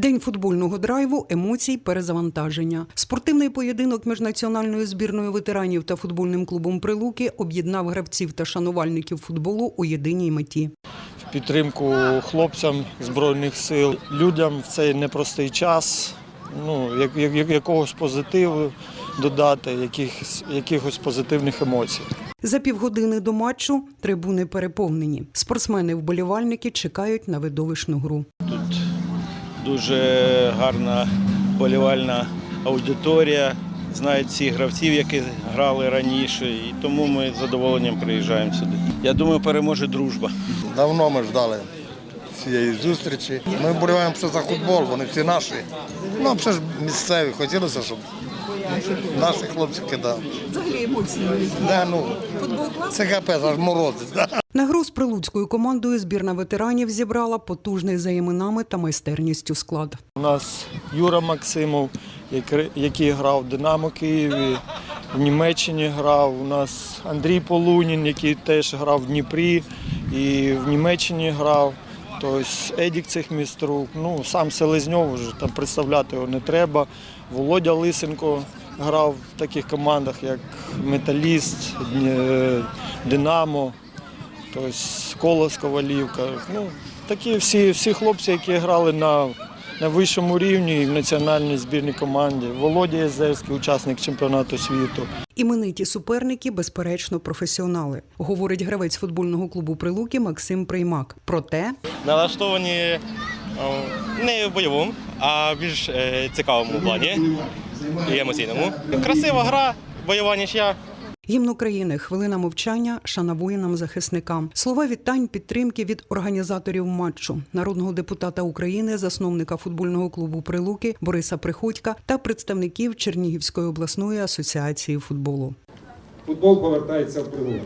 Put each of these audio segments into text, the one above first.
День футбольного драйву, емоцій, перезавантаження. Спортивний поєдинок між національною збірною ветеранів та футбольним клубом Прилуки об'єднав гравців та шанувальників футболу у єдиній меті. в підтримку хлопцям Збройних сил, людям в цей непростий час, ну, як, як, якогось позитиву додати, якихось, якихось позитивних емоцій. За півгодини до матчу трибуни переповнені. Спортсмени-вболівальники чекають на видовищну гру. Дуже гарна болівальна аудиторія. Знають всіх гравців, які грали раніше, і тому ми з задоволенням приїжджаємо сюди. Я думаю, переможе дружба. Давно ми ждали цієї зустрічі. Ми вболіваємо все за футбол, вони всі наші. Ну, все ж місцеві. Хотілося, щоб наші хлопці кидали. Взагалі емоції. Да, ну, це капець, аж морозить. Да. На гру з прилуцькою командою збірна ветеранів зібрала потужний за іменами та майстерністю склад. У нас Юра Максимов, який- який грав в Динамо Києві, в Німеччині грав. У нас Андрій Полунін, який теж грав в Дніпрі і в Німеччині грав. Тобто Едік цих Цехміструк, ну сам Селезньов, вже там представляти його не треба. Володя Лисенко грав в таких командах, як Металіст, Динамо, тобто Колос Ковалівка. Ну, такі всі, всі хлопці, які грали на, на вищому рівні і в національній збірній команді. Володя Єзерський, учасник чемпіонату світу. Імениті суперники, безперечно, професіонали, говорить гравець футбольного клубу Прилуки Максим Приймак. Проте налаштовані не в бойовому, а більш е, цікавому плані і емоційному. Красива гра, бойова нічия. Гімн України, хвилина мовчання, шана воїнам-захисникам. Слова вітань, підтримки від організаторів матчу, народного депутата України, засновника футбольного клубу Прилуки Бориса Приходька та представників Чернігівської обласної асоціації футболу. Футбол повертається в прилуки.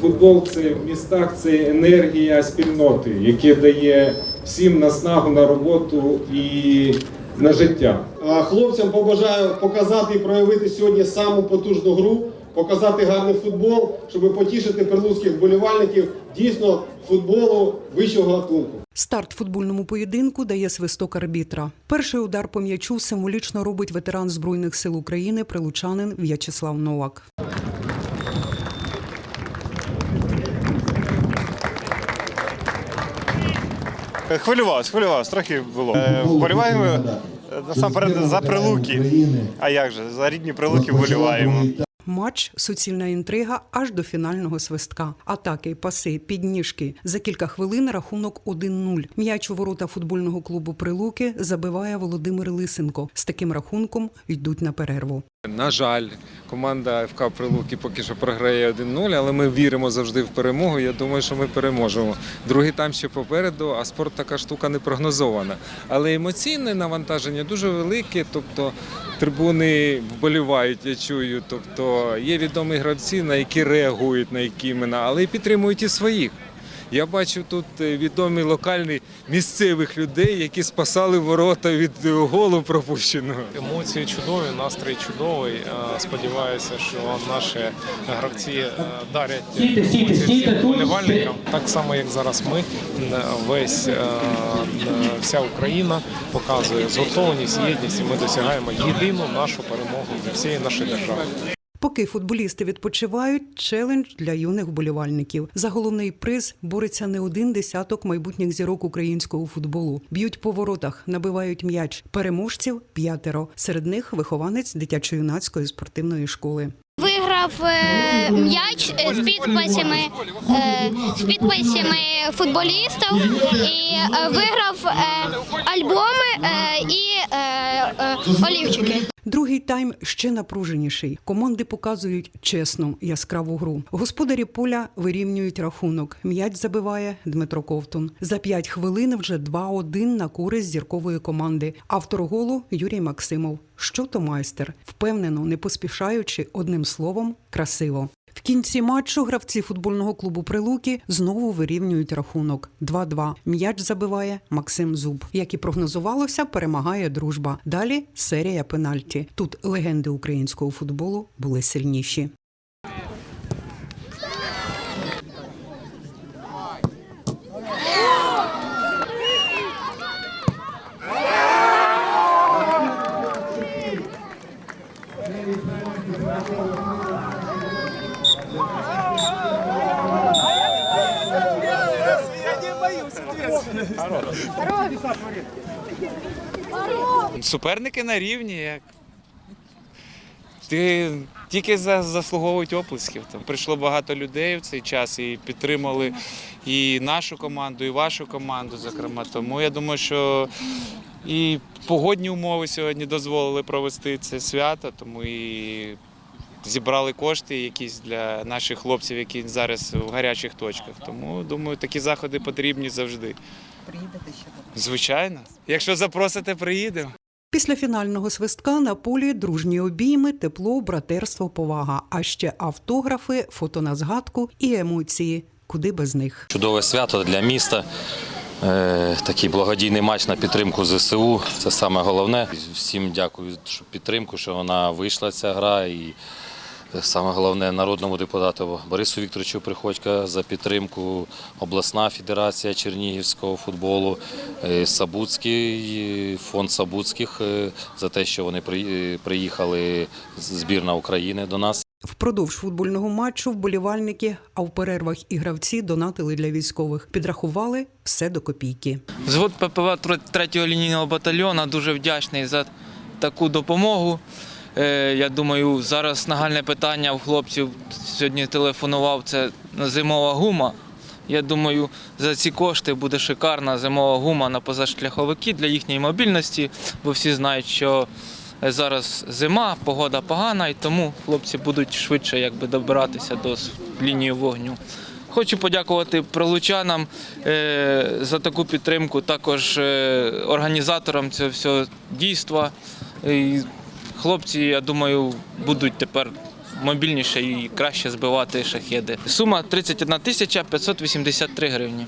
Футбол це в містах, це енергія спільноти, яке дає всім наснагу на роботу і на життя. А Хлопцям побажаю показати і проявити сьогодні саму потужну гру, показати гарний футбол, щоб потішити прилуцьких вболівальників дійсно футболу вищого гатунку. Старт футбольному поєдинку дає свисток арбітра. Перший удар по м'ячу символічно робить ветеран Збройних сил України, прилучанин В'ячеслав Новак. Хвилювався, хвилювався, трохи було. Е, Вболіваємо е, насамперед за прилуки. А як же? За рідні прилуки вболіваємо. Матч суцільна інтрига аж до фінального свистка. Атаки, паси, підніжки. За кілька хвилин рахунок 1-0. М'яч у ворота футбольного клубу Прилуки забиває Володимир Лисенко. З таким рахунком йдуть на перерву. На жаль, команда ФК Прилуки поки що програє 1-0, але ми віримо завжди в перемогу. Я думаю, що ми переможемо. Другий тайм ще попереду, а спорт така штука не прогнозована. Але емоційне навантаження дуже велике, тобто трибуни вболівають, я чую. Тобто є відомі гравці, на які реагують на які імена, але і підтримують і своїх. Я бачу тут е, відомі локальні місцевих людей, які спасали ворота від е, голу пропущеного. Емоції чудові, настрій чудовий. Е, Сподіваюся, що наші гравці дарять емоції всім вболівальникам. Так само, як зараз ми, весь вся Україна показує згуртованість, єдність, і ми досягаємо єдину нашу перемогу для всієї нашої держави. Поки футболісти відпочивають, челендж для юних вболівальників. За головний приз бореться не один десяток майбутніх зірок українського футболу. Б'ють по воротах, набивають м'яч. Переможців п'ятеро. Серед них вихованець дитячо-юнацької спортивної школи. Виграв е, м'яч е, з підписами, е, з підписами футболістів і е, виграв е, альбоми е, і олівчики. Другий тайм ще напруженіший. Команди показують чесну яскраву гру. Господарі поля вирівнюють рахунок. М'яч забиває Дмитро Ковтун. За п'ять хвилин вже 2-1 на користь зіркової команди. Автор голу Юрій Максимов. Що то майстер? Впевнено, не поспішаючи одним словом, красиво. В кінці матчу гравці футбольного клубу Прилуки знову вирівнюють рахунок 2-2. М'яч забиває Максим Зуб. Як і прогнозувалося, перемагає дружба. Далі серія пенальті. Тут легенди українського футболу були сильніші. Суперники на рівні. Як. Ти тільки за- заслуговують оплесків. Там прийшло багато людей в цей час і підтримали і нашу команду, і вашу команду, зокрема. Тому я думаю, що і погодні умови сьогодні дозволили провести це свято, тому і зібрали кошти якісь для наших хлопців, які зараз в гарячих точках. Тому думаю, такі заходи потрібні завжди. Приїдете ще до Звичайно. Якщо запросите, приїдемо. Після фінального свистка на полі дружні обійми, тепло, братерство, повага, а ще автографи, фото на згадку і емоції. Куди без них? Чудове свято для міста. Е, Такий благодійний матч на підтримку ЗСУ. Це саме головне. Всім дякую за підтримку, що вона вийшла ця гра. І саме головне народному депутату Борису Вікторовичу Приходька за підтримку, обласна федерація Чернігівського футболу, е, Сабуцький, фонд Сабуцьких е, за те, що вони при- приїхали збірна України до нас. Впродовж футбольного матчу вболівальники, а в перервах і гравці донатили для військових. Підрахували все до копійки. Звод ППВ 3-го лінійного батальйону дуже вдячний за таку допомогу. Е, Я думаю, зараз нагальне питання у хлопців сьогодні телефонував. Це зимова гума. Я думаю, за ці кошти буде шикарна зимова гума на позашляховики для їхньої мобільності, бо всі знають, що зараз зима, погода погана, і тому хлопці будуть швидше якби, добиратися до лінії вогню. Хочу подякувати прилучанам е, за таку підтримку, також е, організаторам цього всього дійства. Хлопці, я думаю, будуть тепер мобільніше і краще збивати шахеди. Сума 31 тисяча 583 гривні.